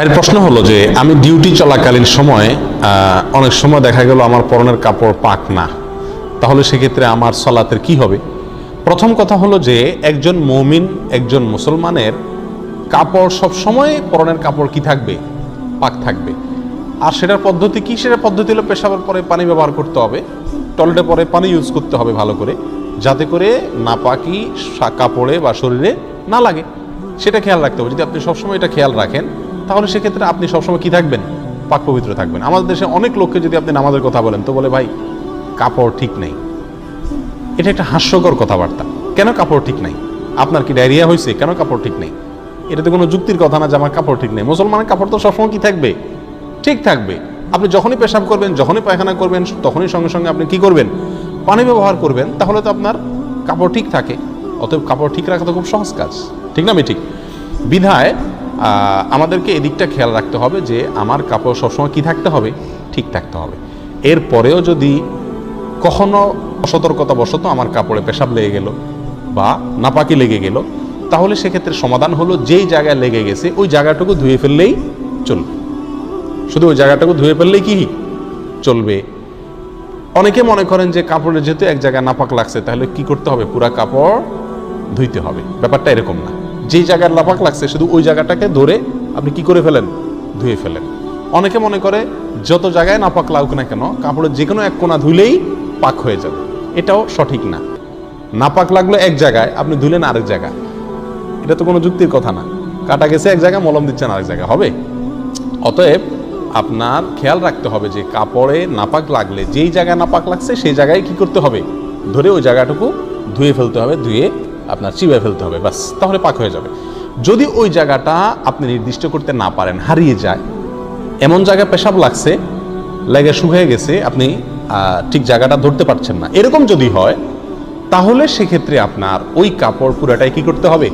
এর প্রশ্ন হলো যে, আমি ডিউটি চলাকালীন সময় অনেক সময় দেখা গেল আমার পরনের কাপড় পাক না। তাহলে সেক্ষেত্রে আমার সলাতের কি হবে? প্রথম কথা হলো যে, একজন মমিন, একজন মুসলমানের কাপড় সব সময় পরনের কাপড় কি থাকবে? পাক থাকবে। আর সেটার পদ্ধতি কি? সেটার পদ্ধতি হলো পেশাবের পরে পানি ব্যবহার করতে হবে। টয়লেটে পরে পানি ইউজ করতে হবে ভালো করে, যাতে করে নাপাকি সা- কাপড়ে বা শরীরে না লাগে। সেটা খেয়াল রাখতে হবে। যদি আপনি সবসময় এটা খেয়াল রাখেন তাহলে সেক্ষেত্রে আপনি সবসময় কি থাকবেন? পাক পবিত্র থাকবেন। আমাদের দেশে অনেক লোককে যদি আপনি নামাজের কথা বলেন, তো বলে, ভাই, কাপড় ঠিক নেই। এটা একটা হাস্যকর কথাবার্তা। কেন কাপড় ঠিক নাই? আপনার কি ডায়রিয়া হয়েছে? কেন কাপড় ঠিক নেই? এটাতে কোনো যুক্তির কথা না যে আমার কাপড় ঠিক নেই। মুসলমানের কাপড় তো সবসময় কি থাকবে? ঠিক থাকবে। আপনি যখনই পেশাব করবেন, যখনই পায়খানা করবেন, তখনই সঙ্গে সঙ্গে আপনি কি করবেন? পানি ব্যবহার করবেন, তাহলে তো আপনার কাপড় ঠিক থাকে। অতএব কাপড় ঠিক রাখা তো খুব সহজ কাজ। ঠিক না আমি ঠিক বিধায় আমাদেরকে এদিকটা খেয়াল রাখতে হবে যে আমার কাপড় সবসময় কি থাকতে হবে? ঠিক থাকতে হবে। এরপরেও যদি কখনো অসতর্কতা বশত আমার কাপড়ে পেশাব লেগে গেল বা নাপাকি লেগে গেল, তাহলে সেক্ষেত্রে সমাধান হলো যেই জায়গায় লেগে গেছে, ওই জায়গাটুকু ধুয়ে ফেললেই চলবে। শুধু ওই জায়গাটুকু ধুয়ে ফেললেই কি চলবে? অনেকে মনে করেন যে কাপড়ের যেহেতু এক জায়গায় নাপাক লাগছে, তাহলে কি করতে হবে? পুরা কাপড় ধুইতে হবে। ব্যাপারটা এরকম না। যেই জায়গার নাপাক লাগছে, শুধু ওই জায়গাটাকে ধরে আপনি কি করে ফেলেন? ধুয়ে ফেলেন। অনেকে মনে করে যত জায়গায় নাপাক লাগুক না কেন, কাপড়ের যে কোনো এক কোনা ধুলেই পাক হয়ে যাবে। এটাও সঠিক না। নাপাক লাগল এক জায়গায়, আপনি ধুলেন আরেক জায়গায়। এটা তো কোনো যুক্তির কথা না। কাটা গেছে এক জায়গায়, মলম দিচ্ছেন আরেক জায়গায়। হবে? অতএব আপনার খেয়াল রাখতে হবে যে কাপড়ে নাপাক লাগলে, যেই জায়গায় নাপাক লাগছে, সেই জায়গায় কি করতে হবে? ধরে ওই জায়গাটুকু ধুয়ে ফেলতে হবে, ধুয়ে আপনার চিবে ফেলতে হবে বাস তাহলে পাক হয়ে যাবে। যদি ওই জায়গাটা আপনি নির্দিষ্ট করতে না পারেন, হারিয়ে যায়, এমন জায়গায় পেশাব লাগছে, লেগে শুকিয়ে গেছে, আপনি ঠিক জায়গাটা ধরতে পারছেন না। এরকম যদি হয়, তাহলে সেক্ষেত্রে আপনার ওই কাপড় পুরাটাই কি করতে হবে?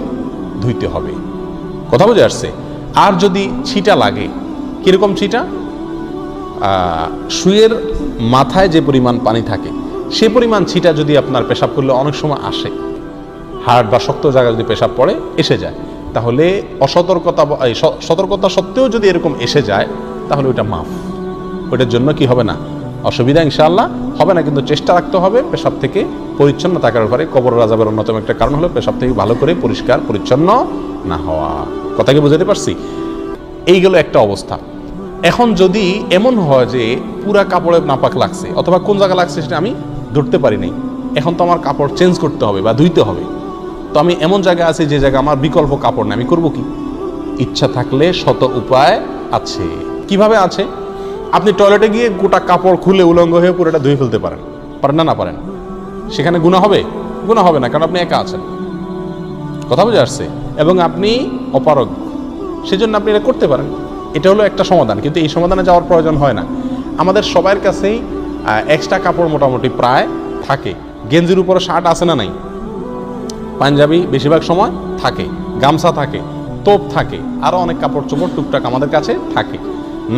ধুইতে হবে। কথা বুঝে আসছে? আর যদি ছিটা লাগে, কীরকম ছিটা? শুয়ের মাথায় যে পরিমাণ পানি থাকে, সে পরিমাণ ছিটা যদি আপনার পেশাব করলে অনেক সময় আসে। হাড় বা শক্ত জায়গায় যদি পেশাব পড়ে, এসে যায়। তাহলে অসতর্কতা এই সতর্কতা সত্ত্বেও যদি এরকম এসে যায়, তাহলে ওইটা মাফ। ওইটার জন্য কি হবে না? অসুবিধা ইনশাআল্লাহ, হবে না, কিন্তু চেষ্টা রাখতে হবে পেশাব থেকে পরিচ্ছন্ন থাকার ব্যাপারে। কবর রাজাবের অন্যতম একটা কারণ হলো পেশাব থেকে ভালো করে পরিষ্কার, পরিচ্ছন্ন না হওয়া। কথা কি বুঝাতে পারছি? এইগুলো একটা অবস্থা। এখন যদি এমন হয় যে পুরা কাপড়ে নাপাক লাগছে, অথবা কোন জায়গা লাগছে সেটা আমি ধরতে পারি নাই, এখন তো আমার কাপড় চেঞ্জ করতে হবে বা ধুইতে হবে। তো আমি এমন জায়গায় আছি যে জায়গায় আমার বিকল্প কাপড় নেই। আমি করব কি? ইচ্ছা থাকলে শত উপায় আছে। কীভাবে আছে? আপনি টয়লেটে গিয়ে গোটা কাপড় খুলে উলঙ্গ হয়ে পুরোটা ধুয়ে ফেলতে পারেন। পারেন না না পারেন। সেখানে গুণা হবে? গুণা হবে না, কারণ আপনি একা আছেন। কথা বুঝে আসছে? এবং আপনি অপারগ। সেজন্য আপনি এটা করতে পারেন। এটা হলো একটা সমাধান, কিন্তু এই সমাধানে যাওয়ার প্রয়োজন হয় না। আমাদের সবার কাছেই এক্সট্রা কাপড় মোটামুটি প্রায় থাকে। গেঞ্জির উপরে শার্ট আছে না নাই? পাঞ্জাবি বেশিরভাগ সময় থাকে, গামছা থাকে, তোপ থাকে আরও অনেক কাপড় চোপড় টুকটাক আমাদের কাছে থাকে।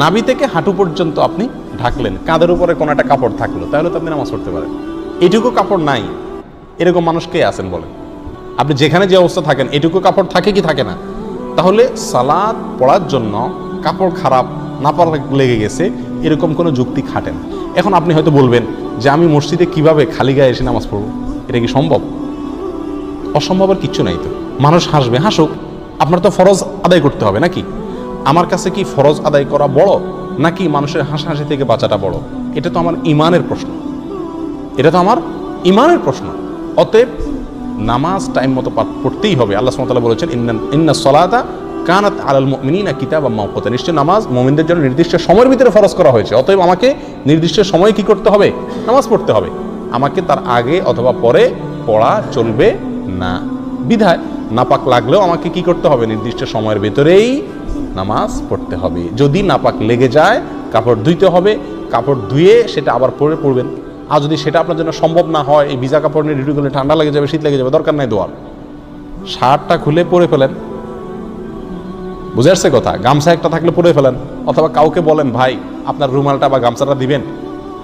নাবি থেকে হাঁটু পর্যন্ত আপনি ঢাকলেন, কাঁধের উপরে কোনো একটা কাপড় থাকল, তাহলে তো আপনি নামাজ পড়তে পারেন। এটুকু কাপড় নাই, এরকম মানুষ কে আছেন বলেন? আপনি যেখানে যে অবস্থা থাকেন, এটুকু কাপড় থাকে কি থাকে না? তাহলে সালাদ পড়ার জন্য কাপড় খারাপ না পারা লেগে গেছে, এরকম কোনো যুক্তি খাটে না। এখন আপনি হয়তো বলবেন যে আমি মসজিদে কীভাবে খালি গায়ে এসে নামাজ পড়ব? এটা কি সম্ভব? অসম্ভবের কিচ্ছু নাই তো। মানুষ হাসবে, হাসুক। আপনার তো ফরজ আদায় করতে হবে নাকি? আমার কাছে কি ফরজ আদায় করা বড়, নাকি মানুষের হাসাহাসি থেকে বাঁচাটা বড়? এটা তো আমার ইমানের প্রশ্ন। এটা তো আমার ইমানের প্রশ্ন। অতএব নামাজ টাইম মতো পড়তেই হবে। আল্লাহ সুমতাল্লাহ বলেছেন ইন্না সলাতা কানাত আলাল মিনা কিতাব মাওকতা। নিশ্চয় নামাজ মোমিনদের জন্য নির্দিষ্ট সময়ের ভিতরে ফরজ করা হয়েছে। অতএব আমাকে নির্দিষ্ট সময়ে কি করতে হবে? নামাজ পড়তে হবে। আমাকে তার আগে অথবা পরে পড়া চলবে না। বিধায় নাপাক লাগলেও আমাকে কি করতে হবে? নির্দিষ্ট সময়ের ভেতরেই নামাজ পড়তে হবে। যদি নাপাক লেগে যায়, কাপড় ধুইতে হবে, কাপড় ধুয়ে সেটা আবার পরে পড়বেন আর যদি সেটা আপনার জন্য সম্ভব না হয়, এই ভিজা কাপড় নিয়ে ডিউটি করলে ঠান্ডা লেগে যাবে, শীত লেগে যাবে, দরকার নাই দোয়ার। শার্টটা খুলে পরে ফেলেন। বুঝে আসছে কথা? গামছা একটা থাকলে পরে ফেলেন। অথবা কাউকে বলেন, ভাই, আপনার রুমালটা বা গামছাটা দিবেন?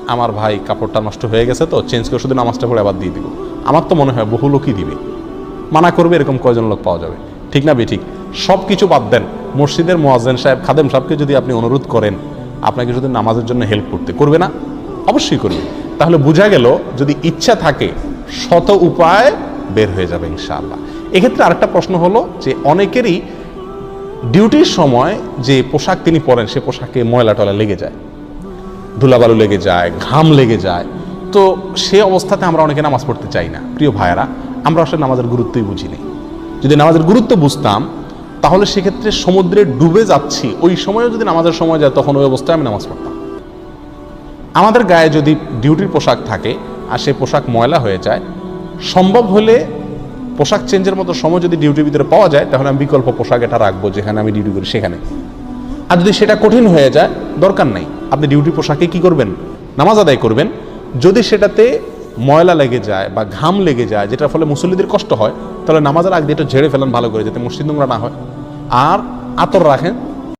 আমার ভাই, কাপড়টা নষ্ট হয়ে গেছে তো, চেঞ্জ করে শুধু নামাজটা পড়ে আবার দিয়ে দিব। আমার তো মনে হয় বহু লোকই দিবে। মানা করবে এরকম কয়জন লোক পাওয়া যাবে। ঠিক না বে ঠিক সব কিছু বাদ দেন। মসজিদের মোয়াজ্জেন সাহেব, খাদেম সাহেবকে যদি আপনি অনুরোধ করেন, আপনাকে যদি নামাজের জন্য হেল্প করতে। করবে না? অবশ্যই করবে। তাহলে বোঝা গেল, যদি ইচ্ছা থাকে, শত উপায় বের হয়ে যাবে ইনশাআল্লাহ। এক্ষেত্রে আরেকটা প্রশ্ন হলো যে, অনেকেরই ডিউটির সময় যে পোশাক তিনি পরেন, সে পোশাকে ময়লা টলা লেগে যায়। ধুলাবালু লেগে যায়, ঘাম লেগে যায়। তো সে অবস্থাতে আমরা অনেকে নামাজ পড়তে চাই না। প্রিয় ভাইয়েরা, আমরা আসলে নামাজের গুরুত্বই বুঝিনি যদি নামাজের গুরুত্ব বুঝতাম, তাহলে সেক্ষেত্রে সমুদ্রে ডুবে যাচ্ছি। ওই সময়ও যদি নামাজের সময় যায়, তখন ওই অবস্থায় আমি নামাজ পড়তাম। আমাদের গায়ে যদি ডিউটির পোশাক থাকে, আর সেই পোশাক ময়লা হয়ে যায়, সম্ভব হলে পোশাক চেঞ্জের মতো সময় যদি ডিউটির ভিতরে পাওয়া যায়, তাহলে আমি বিকল্প পোশাক এটা রাখব যেখানে আমি ডিউটি করি সেখানে। আর যদি সেটা কঠিন হয়ে যায়, দরকার নেই। আপনি ডিউটি পোশাকে কি করবেন? নামাজ আদায় করবেন। যদি সেটাতে ময়লা লেগে যায় বা ঘাম লেগে যায়, যেটার ফলে মুসল্লিদের কষ্ট হয়, তাহলে নামাজের আগে দিয়ে এটা ঝেড়ে ফেলেন ভালো করে, যাতে মসজিদ নোংরা না হয়। আর আতর রাখেন